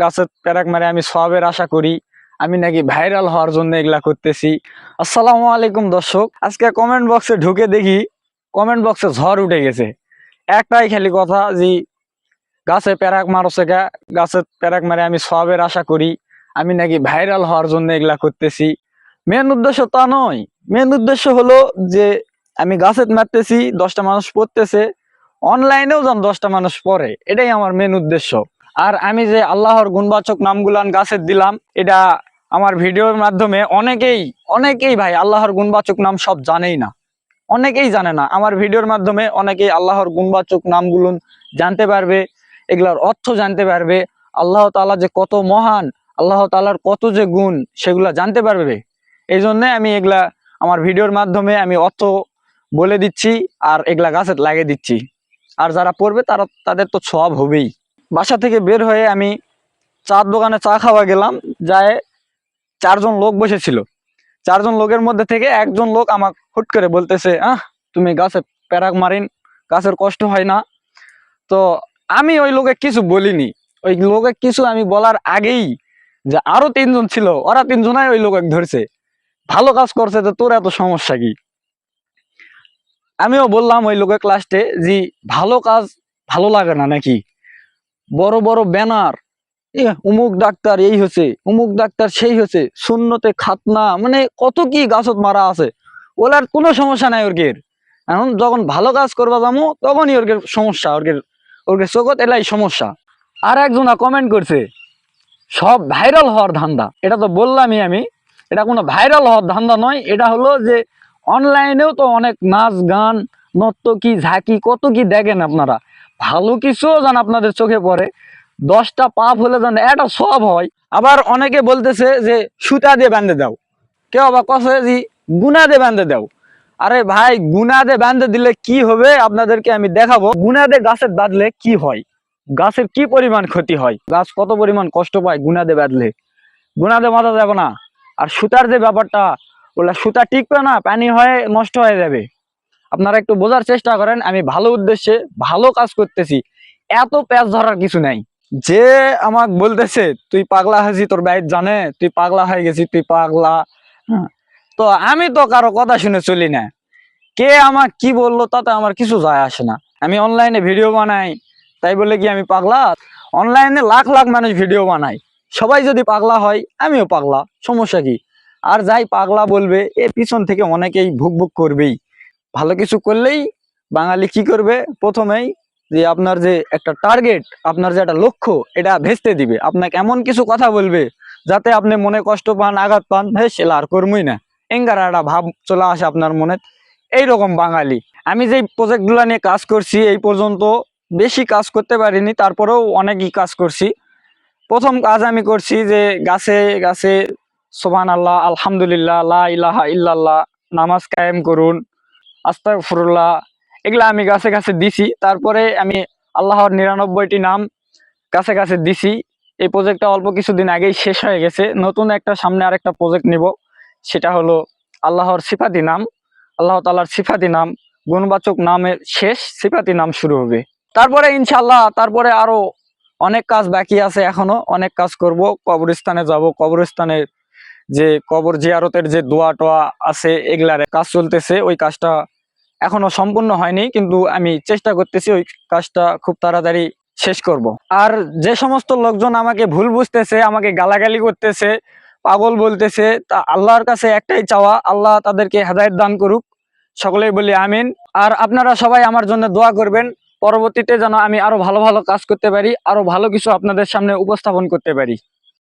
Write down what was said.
গাছের প্যারাক মারে আমি সবের আশা করি। আমি নাকি ভাইরাল হওয়ার জন্য এগুলা করতেছি। আসসালামু আলাইকুম দর্শক, আজকে কমেন্ট বক্সে ঢুকে দেখি কমেন্ট বক্সে ঝড় উঠে গেছে। একটাই খালি কথা যে, গাছে প্যারাক মারছে গা গাছের প্যারাক মারে আমি সবের আশা করি। আমি নাকি ভাইরাল হওয়ার জন্য এগুলা করতেছি। মেন উদ্দেশ্য তা নয়। মেন উদ্দেশ্য হলো যে, আমি গাছের মারতেছি, দশটা মানুষ পড়তেছে। অনলাইনেও যেন দশটা মানুষ পড়ে, এটাই আমার মেন উদ্দেশ্য। আর আমি যে আল্লাহর গুণবাচক নামগুলান গাছের দিলাম, এটা আমার ভিডিওর মাধ্যমে অনেকেই অনেকেই ভাই আল্লাহর গুণবাচক নাম সব জানেই না। অনেকেই জানে না, আমার ভিডিওর মাধ্যমে অনেকেই আল্লাহর গুণবাচক নামগুলো জানতে পারবে, এগুলার অর্থ জানতে পারবে, আল্লাহ তাআলা যে কত মহান, আল্লাহ তালার কত যে গুণ, সেগুলা জানতে পারবে। এই জন্য আমি এগুলা আমার ভিডিওর মাধ্যমে আমি অর্থ বলে দিচ্ছি আর এগুলা গাছে লাগিয়ে দিচ্ছি। আর যারা পড়বে তারা, তাদের তো সব হবেই। বাসা থেকে বের হয়ে আমি চার দোকানে চা খাওয়া গেলাম, যায় চারজন লোক বসেছিল। চারজন লোকের মধ্যে থেকে একজন লোক আমাকে হুট করে বলতেছে, আহ, তুমি গাছে প্যারাক মারিন, গাছের কষ্ট হয় না। তো আমি ওই লোকে কিছু বলিনি। ওই লোকে কিছু আমি বলার আগেই যে আরও তিনজন ছিল, ওরা তিনজনাই ওই লোক এক ধরছে। ভালো কাজ করছে তো তোর এত সমস্যা কি? আমিও বললাম ওই লোকের ক্লাসে যে ভালো কাজ ভালো লাগে না নাকি? বড় বড় ব্যানার। উমুক ডাক্তার এই হচ্ছে, উমুক ডাক্তার সেই হচ্ছে, শূন্যতে খাতনা মানে কত কি গাছত মারা আছে। ওলার কোনো সমস্যা নাই ওরকের এখন যখন ভালো কাজ করবা যাব তখনই ওরকের সমস্যা ওরকের ওরকের চোখত এলাই সমস্যা। আর একজনা কমেন্ট করছে, সব ভাইরাল হওয়ার ধান্দা। এটা তো বললামই আমি, এটা কোনো ভাইরাল হওয়ার ধান্দা নয়, এটা হলো যে অনলাইনেও তো অনেক নাচ গান, নর্তকী, ঝাঁকি, কত কি দেখেন আপনারা। ভালো কিছুও যেন আপনাদের চোখে পড়ে। দশটা পাপ হলে যেন একটা সব হয়। আবার অনেকে বলতেছে যে, সুতা দিয়ে বাঁধে দাও। কেউ আবার কছে যে, গুনা দিয়ে বাঁধে দাও। আরে ভাই, গুনা দিয়ে বাঁধে দিলে কি হবে? আপনাদেরকে আমি দেখাবো। গুনা দিয়ে গাছের বাঁধলে কি হয়? গাছের কি পরিমাণ ক্ষতি হয়? গাছ কত পরিমাণ কষ্ট পায় গুনা দিয়ে বাঁধলে? গুনা দিয়ে বাঁধা যাবে না। আর সুতার যে ব্যাপারটা, ওলা সুতা টিকবে না, পানি হয়ে নষ্ট হয়ে যাবে। আপনারা একটু বোঝার চেষ্টা করেন আমি ভালো উদ্দেশ্যে ভালো কাজ করতেছি এত প্যাঁচ ধরার কিছু নাই। যে আমাক বলতেছে তুই পাগলা হয়েছি তোর বাইর জানে তুই পাগলা হয়ে গেছি তুই পাগলা। হ্যাঁ, তো আমি তো কারও কথা শুনে চলি না। কে আমাক কি বলল তাতে আমার কিছু যায় আসে না। আমি অনলাইনে ভিডিও বানাই তাই বলে কি আমি পাগলা? অনলাইনে লাখ লাখ মানুষ ভিডিও বানায়। সবাই যদি পাগলা হয় আমিও পাগলা সমস্যা কি? আর যাই পাগলা বলবে এ পিছন থেকে অনেকেই ভুক ভুক করবেই। ভালো কিছু করলেই বাঙালি কি করবে? প্রথমেই যে আপনার যে একটা টার্গেট আপনার যে একটা লক্ষ্য, এটা ভেস্তে দিবে। আপনাকে এমন কিছু কথা বলবে যাতে আপনি মনে কষ্ট পান, আঘাত পান হ্যাঁ সেলা আর কর্মই না। এঙ্গার একটা ভাব চলে আসে আপনার মনে। এইরকম বাঙালি। আমি যে প্রজেক্টগুলো নিয়ে কাজ করছি, এই পর্যন্ত বেশি কাজ করতে পারিনি, তারপরেও অনেকই কাজ করছি। প্রথম কাজ আমি করছি যে গাছে গাছে সোবান আল্লাহ আলহামদুলিল্লাহ, লা ইলাহা ইল্লাল্লাহ, নামাজ কায়েম করুন। আস্তাগফিরুল্লাহ, এগুলা আমি গাছে গাছে দিছি। তারপরে আমি আল্লাহর নিরানব্বইটি নাম কাছে কাছে দিছি। এই প্রজেক্টটা অল্প কিছুদিন আগেই শেষ হয়ে গেছে। নতুন একটা সামনে আরেকটা প্রজেক্ট নিব। সেটা হলো আল্লাহর সিফাতি নাম। আল্লাহ তালার সিফাতি নাম, গুণবাচক নামের শেষ সিফাতি নাম শুরু হবে। তারপরে ইনশাল্লাহ তারপরে আরও অনেক কাজ বাকি আছে এখনও। অনেক কাজ করব। কবরস্থানে যাব। কবরস্থানের যে কবর জিয়ারতের যে দোয়া টোয়া আছে, এগুলার কাজ চলতেছে। ওই কাজটা এখনও সম্পূর্ণ হয়নি, কিন্তু আমি চেষ্টা করতেছি ওই কাজটা খুব তাড়াতাড়ি শেষ করব। আর যে সমস্ত লোকজন আমাকে ভুল বুঝতেছে, আমাকে গালাগালি করতেছে, পাগল বলতেছে, তা আল্লাহর কাছে একটাই চাওয়া, আল্লাহ তাদেরকে হেদায়ত দান করুক। সকলেই বলি আমিন। আর আপনারা সবাই আমার জন্য দোয়া করবেন, পরবর্তীতে যেন আমি আরও ভালো ভালো কাজ করতে পারি, আরও ভালো কিছু আপনাদের সামনে উপস্থাপন করতে পারি।